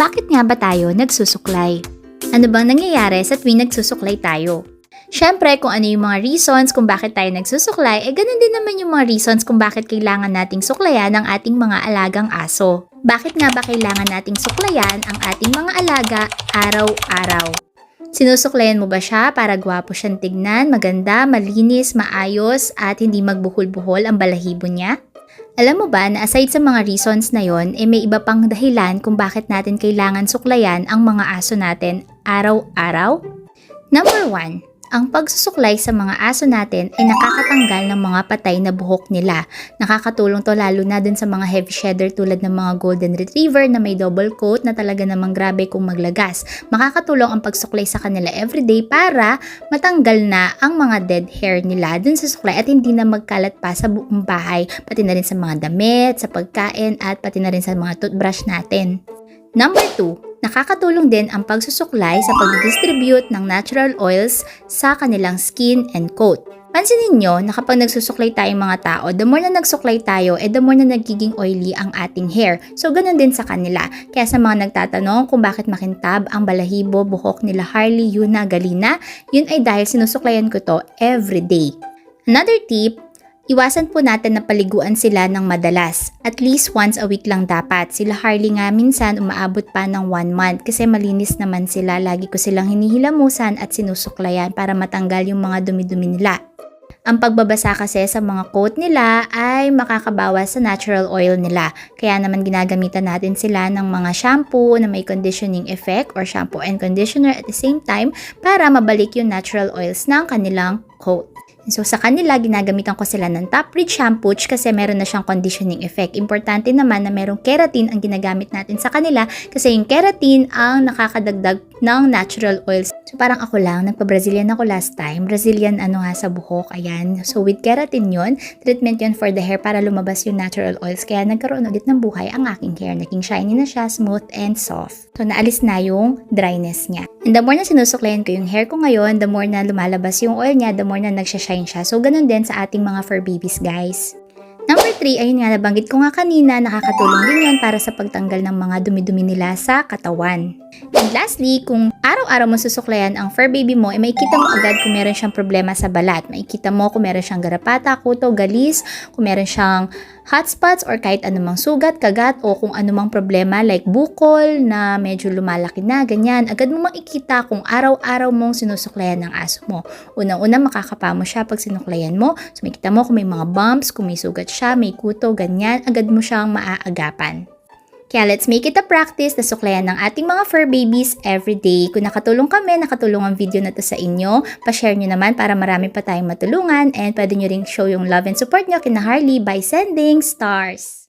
Bakit nga ba tayo nagsusuklay? Ano bang nangyayari sa tuwing nagsusuklay tayo? Siyempre, kung ano yung mga reasons kung bakit tayo nagsusuklay, eh ganun din naman yung mga reasons kung bakit kailangan nating suklayan ang ating mga alagang aso. Bakit nga ba kailangan nating suklayan ang ating mga alaga araw-araw? Sinusuklayan mo ba siya para gwapo siyang tignan, maganda, malinis, maayos, at hindi magbuhol-buhol ang balahibo niya? Alam mo ba na aside sa mga reasons na yon, eh may iba pang dahilan kung bakit natin kailangan suklayan ang mga aso natin araw-araw? Number 1. Ang pagsusuklay sa mga aso natin ay nakakatanggal ng mga patay na buhok nila. Nakakatulong to lalo na dun sa mga heavy shedder tulad ng mga golden retriever na may double coat na talaga namang grabe kung maglagas. Makakatulong ang pagsuklay sa kanila everyday para matanggal na ang mga dead hair nila dun sa suklay at hindi na magkalat pa sa buong bahay, pati na rin sa mga damit, sa pagkain at pati na rin sa mga toothbrush natin. Number 2, nakakatulong din ang pagsusuklay sa pag-distribute ng natural oils sa kanilang skin and coat. Pansinin nyo na kapag nagsusuklay tayong mga tao, the more na nagsuklay tayo, eh the more na nagiging oily ang ating hair. So, ganun din sa kanila. Kaya sa mga nagtatanong kung bakit makintab ang balahibo, buhok nila Harley, Yuna, Galina, yun ay dahil sinusuklayan ko to every day. Another tip, Iwasan po natin na paliguan sila ng madalas. At least once a week lang dapat. Sila Harley nga minsan umaabot pa ng one month kasi malinis naman sila. Lagi ko silang hinihilamusan at sinusuklayan para matanggal yung mga dumi-dumi nila. Ang pagbabasa kasi sa mga coat nila ay makakabawas sa natural oil nila. Kaya naman ginagamitan natin sila ng mga shampoo na may conditioning effect or shampoo and conditioner at the same time para mabalik yung natural oils ng kanilang coat. So sa kanila, ginagamitan ko sila ng top reach shampoo kasi meron na siyang conditioning effect. Importante naman na merong keratin ang ginagamit natin sa kanila kasi yung keratin ang nakakadagdag ng natural oils. So parang ako lang, nagpa-Brazilian ako last time. Brazilian ano nga sa buhok, ayan. So with keratin yon treatment yon for the hair para lumabas yung natural oils. Kaya nagkaroon ulit ng buhay ang aking hair. Naging shiny na siya, smooth and soft. So naalis na yung dryness niya. And the more na sinusuklayan ko yung hair ko ngayon, the more na lumalabas yung oil niya, the more na nagsashine siya. So ganun din sa ating mga fur babies guys. Number 3, ayun nga nabanggit ko nga kanina, nakakatulong din yan para sa pagtanggal ng mga dumi-dumi nila sa katawan. And lastly, kung araw-araw mo susuklayan ang fur baby mo, eh makikita mo agad kung meron siyang problema sa balat. Makikita mo kung meron siyang garapata, kuto, galis, kung meron siyang hotspots or kahit anumang sugat, kagat o kung anumang problema like bukol na medyo lumalaki na, ganyan. Agad mo makikita kung araw-araw mong sinusuklayan ng aso mo. Unang-una makakapa mo siya pag sinuklayan mo. So makikita mo kung may mga bumps, kung may sugat siya, may kuto, ganyan. Agad mo siyang maaagapan. Kaya let's make it a practice na suklayan ng ating mga fur babies every day. Kung nakatulong kami, nakatulong ang video na to sa inyo, pa-share nyo naman para marami pa tayong matulungan and pwede nyo ring show yung love and support nyo kina Harley by sending stars.